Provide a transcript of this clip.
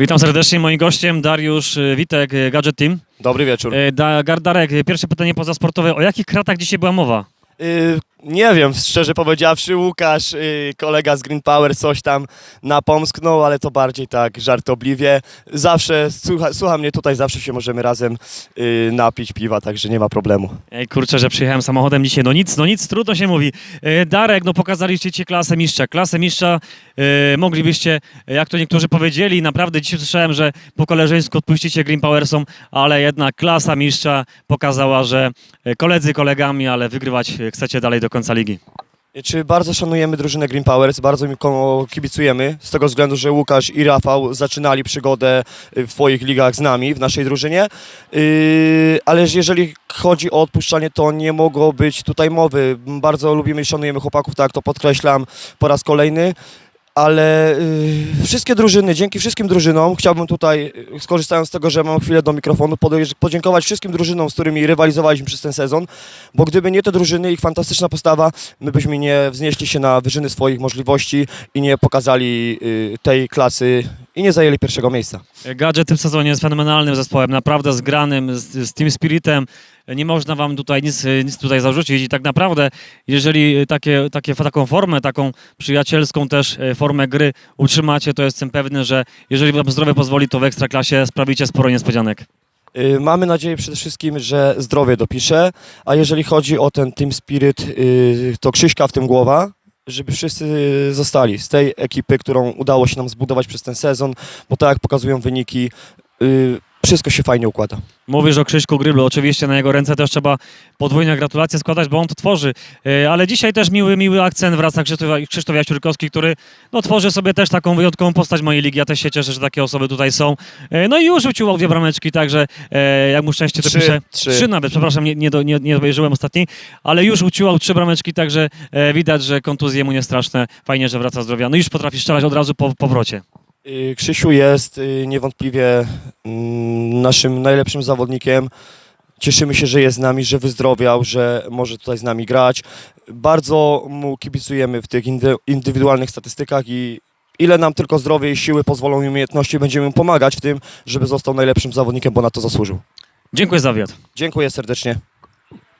Witam serdecznie. Moim gościem Dariusz y, Witek, y, Gadget Team. Dobry wieczór. Y, Da, Gardarek, pierwsze pytanie pozasportowe. O jakich kratach dzisiaj była mowa? Y, nie wiem, szczerze powiedziawszy, Łukasz, y, kolega z Green Power, coś tam napomsknął, ale to bardziej tak żartobliwie. Zawsze, słucha, słucha mnie tutaj, zawsze się możemy razem y, napić piwa, także nie ma problemu. Ej, kurczę, że przyjechałem samochodem dzisiaj. No nic, no nic, trudno się mówi. Y, Darek, no pokazaliście ci klasę mistrza. Klasę mistrza moglibyście, jak to niektórzy powiedzieli, naprawdę dzisiaj słyszałem, że po koleżeńsku odpuścicie Green Powersom, ale jednak klasa mistrza pokazała, że koledzy kolegami, ale wygrywać chcecie dalej do końca ligi. Czy bardzo szanujemy drużynę Green Powers, bardzo mi ko- kibicujemy, z tego względu, że Łukasz i Rafał zaczynali przygodę y, w swoich ligach z nami, w naszej drużynie, Yy, ale jeżeli chodzi o odpuszczanie, to nie mogło być tutaj mowy. Bardzo lubimy i szanujemy chłopaków, tak to podkreślam po raz kolejny. Ale yy, wszystkie drużyny, dzięki wszystkim drużynom, chciałbym tutaj, yy, skorzystając z tego, że mam chwilę do mikrofonu, podziękować wszystkim drużynom, z którymi rywalizowaliśmy przez ten sezon, bo gdyby nie te drużyny, ich fantastyczna postawa, my byśmy nie wznieśli się na wyżyny swoich możliwości i nie pokazali yy, tej klasy i nie zajęli pierwszego miejsca. Gadżet w tym sezonie jest fenomenalnym zespołem, naprawdę zgranym, z, z Team Spiritem. Nie można wam tutaj nic, nic tutaj zarzucić i tak naprawdę, jeżeli takie, takie, taką formę, taką przyjacielską też e, formę gry utrzymacie, to jestem pewny, że jeżeli wam zdrowie pozwoli, to w Ekstraklasie sprawicie sporo niespodzianek. Y, Mamy nadzieję przede wszystkim, że zdrowie dopisze, a jeżeli chodzi o ten Team Spirit, y, to Krzyśka w tym głowa, żeby wszyscy zostali z tej ekipy, którą udało się nam zbudować przez ten sezon, bo tak jak pokazują wyniki, y, wszystko się fajnie układa. Mówisz o Krzyśku Gryblu, oczywiście na jego ręce też trzeba podwójne gratulacje składać, bo on to tworzy. E, Ale dzisiaj też miły, miły akcent wraca Krzysztof, Krzysztof Jasiurkowski, który no, tworzy sobie też taką wyjątkową postać mojej ligi. Ja też się cieszę, że takie osoby tutaj są. E, No i już rzucił dwie brameczki, także e, jak mu szczęście to Trzy, pisze. trzy. trzy nawet, przepraszam, nie, nie, do, nie, nie obejrzyłem ostatniej, ale już uciłał trzy brameczki, także e, widać, że kontuzje mu nie straszne. Fajnie, że wraca zdrowia. No i już potrafi strzelać od razu po powrocie. Y, Krzysiu jest y, niewątpliwie mm, naszym najlepszym zawodnikiem. Cieszymy się, że jest z nami, że wyzdrowiał, że może tutaj z nami grać. Bardzo mu kibicujemy w tych indy- indywidualnych statystykach i ile nam tylko zdrowie i siły pozwolą i umiejętności, będziemy mu pomagać w tym, żeby został najlepszym zawodnikiem, bo na to zasłużył. Dziękuję za wywiad. Dziękuję serdecznie.